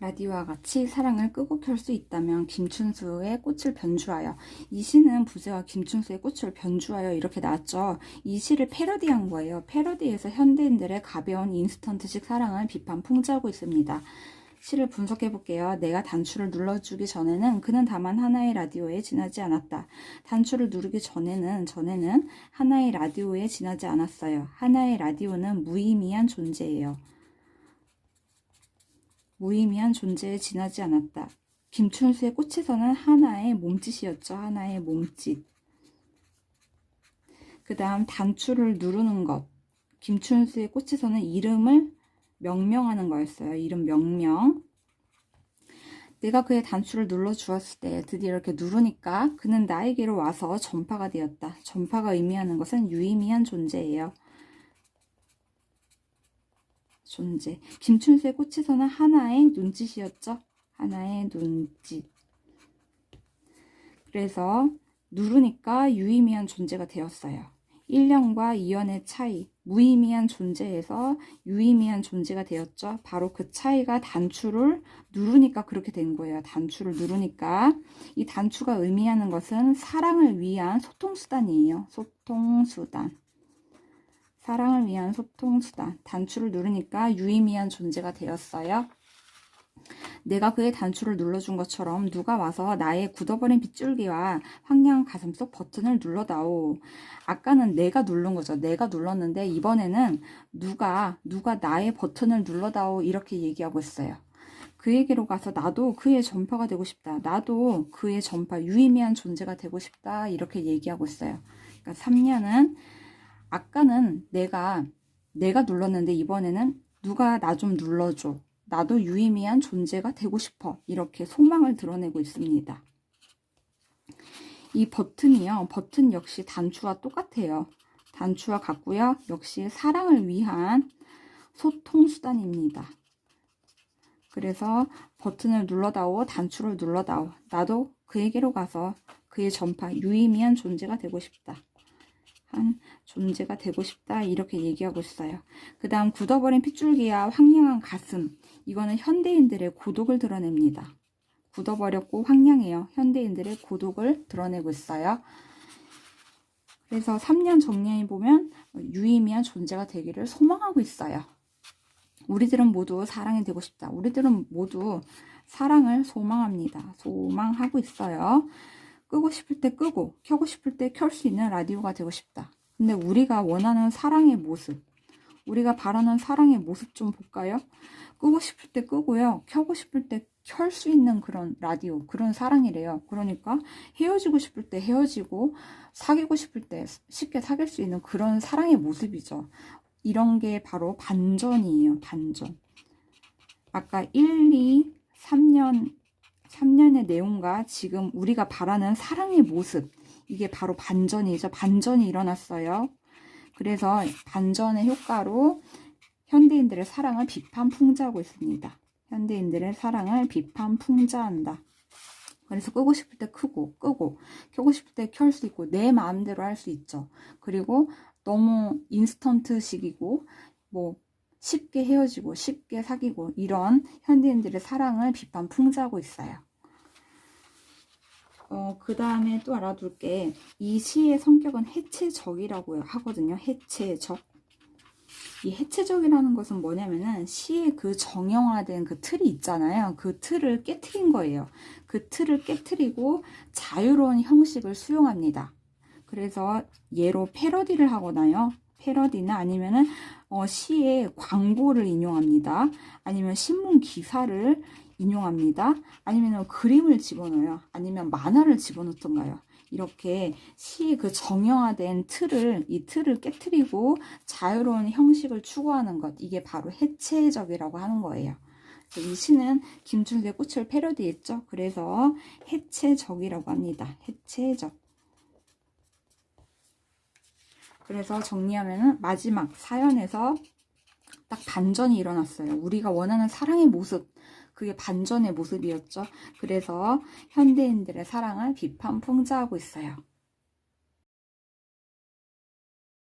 라디오와 같이 사랑을 끄고 켤 수 있다면 김춘수의 꽃을 변주하여 이 시는 부제와 김춘수의 꽃을 변주하여 이렇게 나왔죠. 이 시를 패러디한 거예요. 패러디에서 현대인들의 가벼운 인스턴트식 사랑을 비판 풍자하고 있습니다. 시를 분석해 볼게요. 내가 단추를 눌러주기 전에는 그는 다만 하나의 라디오에 지나지 않았다. 단추를 누르기 전에는 전에는 하나의 라디오에 지나지 않았어요. 하나의 라디오는 무의미한 존재예요. 무의미한 존재에 지나지 않았다. 김춘수의 꽃에서는 하나의 몸짓이었죠. 하나의 몸짓. 그 다음 단추를 누르는 것. 김춘수의 꽃에서는 이름을 명명하는 거였어요. 이름 명명. 내가 그의 단추를 눌러 주었을 때 드디어 이렇게 누르니까 그는 나에게로 와서 전파가 되었다. 전파가 의미하는 것은 유의미한 존재예요. 존재. 김춘수의 꽃에서는 하나의 눈짓이었죠. 하나의 눈짓. 그래서 누르니까 유의미한 존재가 되었어요. 1년과 2년의 차이, 무의미한 존재에서 유의미한 존재가 되었죠. 바로 그 차이가 단추를 누르니까 그렇게 된 거예요. 단추를 누르니까. 이 단추가 의미하는 것은 사랑을 위한 소통수단이에요. 소통수단. 사랑을 위한 소통 수단. 단추를 누르니까 유의미한 존재가 되었어요. 내가 그의 단추를 눌러준 것처럼 누가 와서 나의 굳어버린 빗줄기와 황량한 가슴 속 버튼을 눌러다오. 아까는 내가 누른 거죠. 내가 눌렀는데 이번에는 누가 누가 나의 버튼을 눌러다오 이렇게 얘기하고 있어요. 그에게로 가서 나도 그의 전파가 되고 싶다. 나도 그의 전파 유의미한 존재가 되고 싶다. 이렇게 얘기하고 있어요. 그러니까 3년은 아까는 내가 내가 눌렀는데 이번에는 누가 나 좀 눌러줘. 나도 유의미한 존재가 되고 싶어. 이렇게 소망을 드러내고 있습니다. 이 버튼이요. 버튼 역시 단추와 똑같아요. 단추와 같고요. 역시 사랑을 위한 소통수단입니다. 그래서 버튼을 눌러다오, 단추를 눌러다오. 나도 그에게로 가서 그의 전파, 유의미한 존재가 되고 싶다. 한 존재가 되고 싶다. 이렇게 얘기하고 있어요. 그 다음 굳어버린 핏줄기와 황량한 가슴. 이거는 현대인들의 고독을 드러냅니다. 굳어버렸고 황량해요. 현대인들의 고독을 드러내고 있어요. 그래서 3년 정리해 보면 유의미한 존재가 되기를 소망하고 있어요. 우리들은 모두 사랑이 되고 싶다. 우리들은 모두 사랑을 소망합니다. 소망하고 있어요. 끄고 싶을 때 끄고 켜고 싶을 때 켤 수 있는 라디오가 되고 싶다. 근데 우리가 원하는 사랑의 모습, 우리가 바라는 사랑의 모습 좀 볼까요? 끄고 싶을 때 끄고요. 켜고 싶을 때 켤 수 있는 그런 라디오, 그런 사랑이래요. 그러니까 헤어지고 싶을 때 헤어지고 사귀고 싶을 때 쉽게 사귈 수 있는 그런 사랑의 모습이죠. 이런 게 바로 반전이에요. 반전. 아까 1, 2, 3년 3년의 내용과 지금 우리가 바라는 사랑의 모습 이게 바로 반전이죠. 반전이 일어났어요. 그래서 반전의 효과로 현대인들의 사랑을 비판 풍자하고 있습니다. 현대인들의 사랑을 비판 풍자한다. 그래서 끄고 싶을 때 크고 끄고 켜고 싶을 때 켤 수 있고 내 마음대로 할 수 있죠. 그리고 너무 인스턴트식이고 뭐 쉽게 헤어지고 쉽게 사귀고 이런 현대인들의 사랑을 비판 풍자하고 있어요. 어, 그 다음에 또 알아둘 게 이 시의 성격은 해체적이라고 하거든요. 해체적. 이 해체적이라는 것은 뭐냐면은 시의 그 정형화된 그 틀이 있잖아요. 그 틀을 깨트린 거예요. 그 틀을 깨트리고 자유로운 형식을 수용합니다. 그래서 예로 패러디를 하거나요. 패러디나 아니면은 어, 시의 광고를 인용합니다. 아니면 신문 기사를 인용합니다. 아니면 그림을 집어넣어요. 아니면 만화를 집어넣던가요. 이렇게 시의 그 정형화된 틀을 이 틀을 깨뜨리고 자유로운 형식을 추구하는 것 이게 바로 해체적이라고 하는 거예요. 이 시는 김춘수의 꽃을 패러디했죠. 그래서 해체적이라고 합니다. 해체적. 그래서 정리하면은 마지막 사연에서 딱 반전이 일어났어요. 우리가 원하는 사랑의 모습, 그게 반전의 모습이었죠. 그래서 현대인들의 사랑을 비판 풍자하고 있어요.